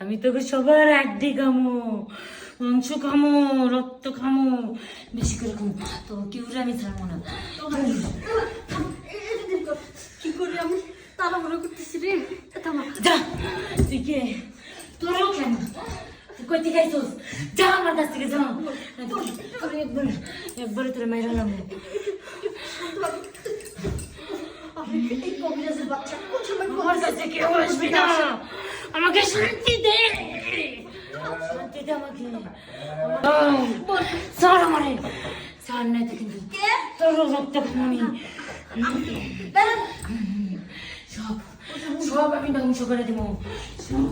আমি তোকে সবার আড্ডি খামো মাংস খামো রক্ত খামো। বেশি করে খামো তো কেউ আমি ছাড়বো না। কি করি আমি? তাড়াহুড়ো করতেছি রে। যা তুই কে? তোরও কেন? তুই কই যা আমার কাছ থেকে যা। তোর একবার একবারে তোর মাইরা হলাম আমি এই কবিরাজের বাচ্চা কোন সময় আমার কাছে কেউ আসবে না আমাকে শান্তি দে শান্তি দে আমাকে স্যার আমারে স্যার নাই তো কিন্তু তোর রক্ত খাব আমি বেরোন। সব সব আমি ধ্বংস করে দেবো সব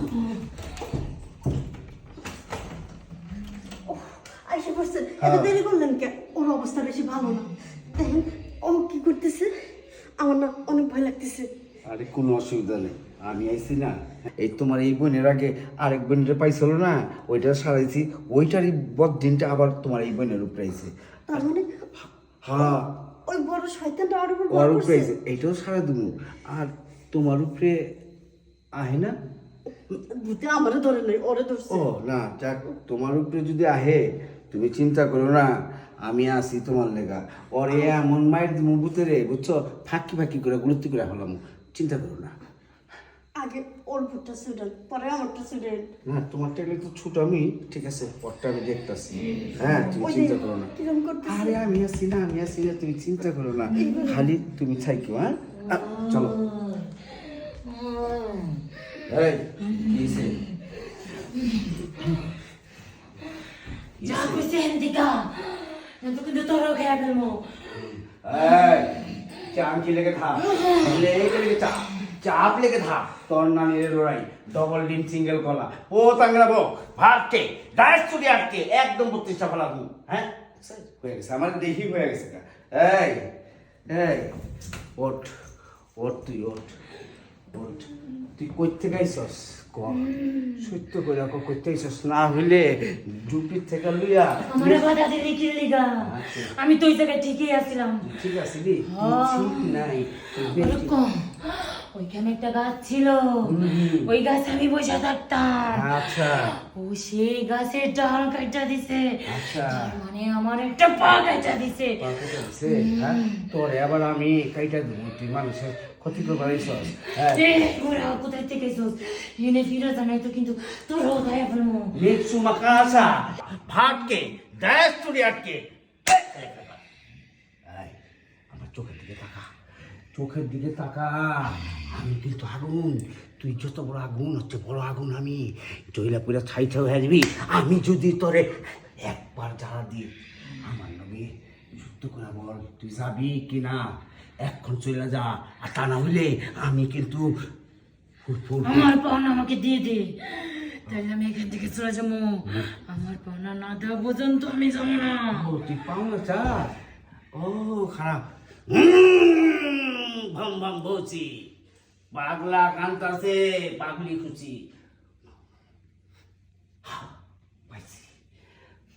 আইসা পড়ছেন এত দেরি করলেন কে ওর অবস্থা বেশি ভালো না দেখেন ও কি করতেছে আমার না অনেক ভয় লাগতেছে। আরে কোনো অসুবিধা নেই। আমি আইছি না। এই তোমার এই বোনের আগে আরেক বোনের পাইছিল না? ওইটা সারাইছি ওইটারই বদ দিনটা আবার তোমার এই বোনের উপরে আইছে। তার মানে? হ্যাঁ। ওই বড় শয়তানটা ওর উপর ওর উপরে আইছে। এইটাও সারা দিন আর তোমার উপরে আহে না? ভূতে আমারও ধরে নাই ওরে ধরছে। ও না যাক তোমার উপরে যদি আহে তুমি চিন্তা করো না। আমি আসি তোমার লেগা। ওরে এমন মায়ের দিব বুতেরে বুঝছ? ফাঁকি ফাঁকি করে গুরুত্ব করে হলাম চিন্তা করো না। আগে ওর ভূতটা সুডেন পরে আমারটা সুডেন না তোমার টাইলে তো ছোট আমি ঠিক আছে? পরটা আমি দেখতাছি। হ্যাঁ তুমি চিন্তা করো না। কিরম আরে আমি আছি না আমি আছি না তুমি চিন্তা করো না। খালি তুমি থাইকো হ্যাঁ? চলো। এই কি হইছে? যা কইছে হেন্দিকা কিন্তু তোরও খেয়ে ফেলব। এই, চামচি লেগে থাক। লেগে লেগে চাপ চাপ লেগে থাক। তোর নানির লড়াই ডবল ডিম সিঙ্গেল কলা ও তাঙ্গরা বক ভাতকে ডাইরেক্ট চুরি আটকে একদম বত্রিশটা ফেলা হ্যাঁ? হয়ে গেছে আমার দেখি হয়ে গেছে। এই এই ওঠ ওঠ তুই ওঠ ওঠ। তুই কই থেকে আইসস? সত্য করে না হইলে ডুপির থেকে লইয়া আমার বাধা দিলি কি লিগা। আমি তো ওই জায়গায় ঠিকই আছিলাম। ঠিক। ঠিক নাই। ওইখানে একটা গাছ ছিল। ওই গাছে আমি বসে থাকতাম। আচ্ছা। ও সেই গাছের ডাল কাটা দিছে। আচ্ছা। মানে আমার একটা পা কাটা দিছে। হ্যাঁ? তোরে আবার আমি কাইটা দেবো। তুই মানুষের ক্ষতি করবার হ্যাঁ। কোথায় থেকে এনে ফিরে জানাই তো কিন্তু তোর গায়ে ফেলব লিপসু মাকাসা ফাটকে ডায়াস চুরি আটকে। আমার চোখের দিকে তাকা। চোখের দিকে তাকা। আমি কিন্তু আগুন। তুই যত বড় আগুন হচ্ছে বড় আগুন আমি। জইলা পুরা ছাই ছাই হয়ে যাবি। আমি যদি তোরে একবার জ্বালা দিই আমার নবী যুদ্ধ করে বল। তুই যাবি কি না এখন চলে যা আর তা না হইলে আমি কিন্তু আমার পাওনা আমাকে দিয়ে দে। তাহলে আমি এখান থেকে চলে যাব। আমার পাওনা না দেওয়া পর্যন্ত আমি যাব না। ও তুই পাও না চা? ও খারাপ। ভম ভম বলছি। পাগলা কান্তাছে পাগলি খুচি পাইছি।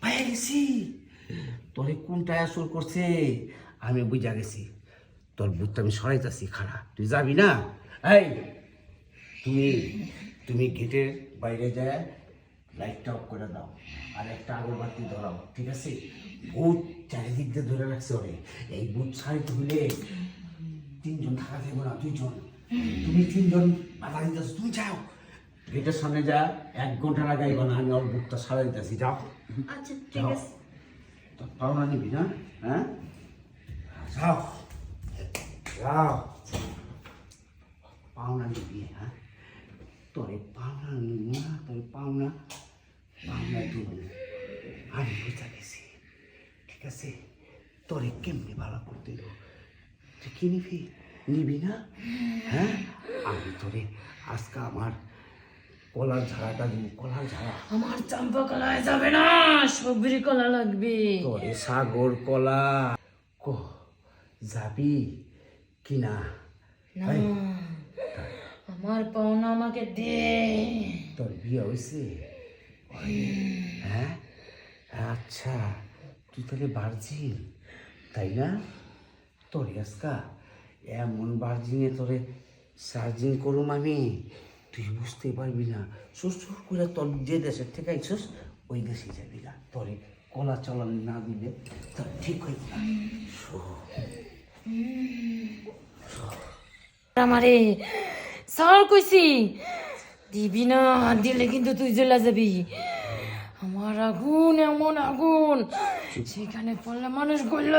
পাই গেছি। তোরে কোনটা আসর করছে? আমি বুঝা গেছি। তোর বুথটা আমি সরাইতাছি খারাপ তুই যাবি না? এই তুমি তুমি গেটের বাইরে যায় লাইটটা অফ করে দাও। আর একটা আগরবাতি ধরাও ঠিক আছে? ভূত চারিদিক দিয়ে ধরে রাখছে ওরে। এই ভূত সাইড হইলে তিনজন থাকা যাবে না দুইজন। তুমি তিনজন বাধা দিতেছ তুমি যাও। গেটের সামনে যা এক ঘণ্টা লাগাইব না আমি ওর বুকটা সারাই দিতেছি যাও। আচ্ছা ঠিক আছে। তো পাওনা নিবি না? হ্যাঁ? যাও। যাও। পাওনা নিবি হ্যাঁ? তোরে পাওনা নিবি না তোরে পাওনা পাওনা দিব না। আমি বুঝা গেছি ঠিক আছে? তোরে কেমনি ভালো করতে দেবো তুই কি নিবি? নিবি না? হ্যাঁ? আমি তোরে আজকে আমার কলার ঝাড়াটা দিব কলার ঝাড়া। আমার চাম্পা কলায় যাবে না সবরি কলা লাগবে। তোরে সাগর কলা। কো যাবি? কি না। না আমার পাওনা আমাকে দে। তোর বিয়ে হয়েছে হ্যাঁ? আচ্ছা তুই তাহলে বার্জিন তাই না? তোর আজকা এমন বার্জিনে তোরে সার্জিং করুম আমি তুই বুঝতে পারবি না। শ্বশুর করে তোর যে দেশের থেকে আইসস ওই দেশে যাবি না তোরে কলা চলন না দিলে তোর ঠিক হইব না। আমারে সর কইছি দিবি না দিলে কিন্তু তুই জ্বলা যাবি। আমার আগুন এমন আগুন সেখানে পড়লে মানুষ গল্ল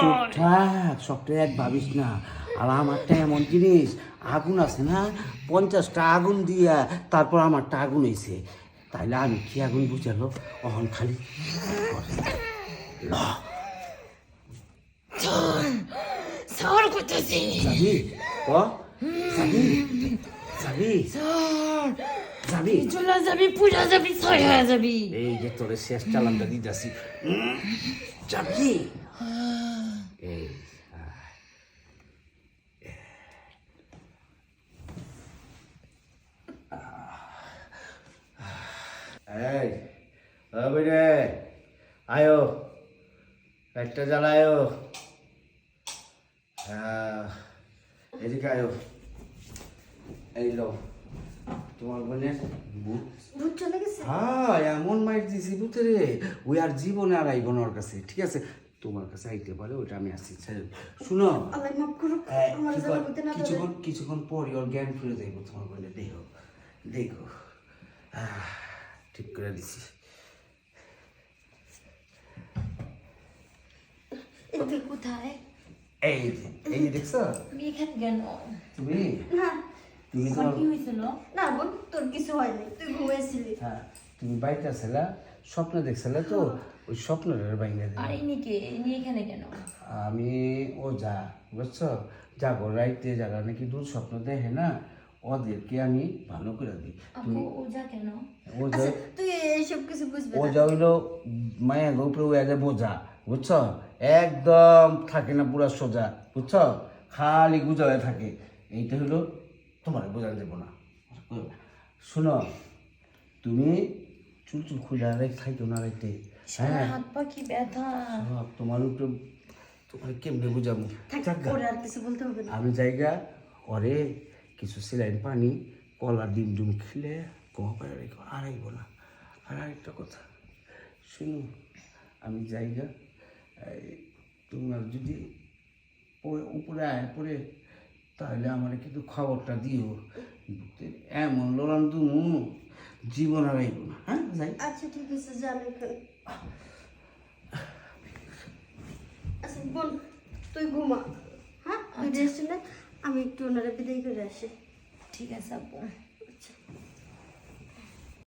চুপ থাক সবটা এক ভাবিস না। আর আমারটা এমন জিনিস আগুন আছে না পঞ্চাশটা আগুন দিয়া তারপর আমারটা আগুন হয়েছে তাইলে আমি কি আগুন বুঝালো? অহন খালি। ল সর কইতেছি যাবি ক যাবি যাবি সর যাবি যাবি পূজা যাবি ছয় যাবি এই যে তোরে শেষ চালানটা দিতেছি যাবি এই এই রে আয়ো একটা জ্বালায়ো এদিকে আয়ো। এই লো তোমার বোনের বুট ভূত চলে গেছে? হ্যাঁ এমন মাইট দিছি বুঝতে রে। ওই আর জীবনে আর আইব ওর কাছে ঠিক আছে? তোমার কাছে আইতে পারে ওটা আমি আসছি শুনো কিছুক্ষণ কিছুক্ষণ পরে ওর জ্ঞান ফিরে যাইব তোমার বলে দেখো দেখো। ঠিক করে দিছি। কোথায়? এই যে এই যে দেখছ তুমি এখানে কেন তুমি না তুমি কি হয়েছিল না বোন তোর কিছু হয়নি। তুই ঘুমিয়েছিলি হ্যাঁ তুমি আসলা? স্বপ্ন দেখছিলে তো? ওই স্বপ্নের বাইরে আর ইনি কে? ইনি এখানে কেন? আমি ও যা বুঝছ? যাব রাইতে যারা নাকি দূর স্বপ্ন দেখে না? ওদেরকে আমি ভালো করে দিই। তুমি ও যা কেন? ও যা আচ্ছা তুই এইসব কিছু বুঝবে ও না। যা হইল মায়ের উপরে ও এলে বোঝা। বুঝছ? একদম থাকে না পুরা সোজা বুঝছ? খালি গুজালে থাকে। এইটা হলো তোমার বোঝা দেবো না। শোনো তুমি চুল চুল খুলে রাখ খাইতো না রাইতে। হ্যাঁ। হাত পা কি ব্যথা? তোমার উপরে তোমার কেমনে বুঝাবো? আমি জায়গা ওরে কিছু সিলাইন পানি কলা ডিম ডুম খেলে কমা রেখো আর আইব না। আর আরেকটা কথা শুনো আমি জায়গা তোমার যদি ও- উপরে আয় পরে তাহলে আমার কিন্তু খবরটা দিও। এমন লড়ান তুমি জীবন আর আইব না হ্যাঁ যাই। আচ্ছা ঠিক আছে যান এখন আচ্ছা বোন তুই ঘুমা। হ্যাঁ নে আমি একটু ওনারা বিদায় করে আসি। ঠিক আছে আপু আচ্ছা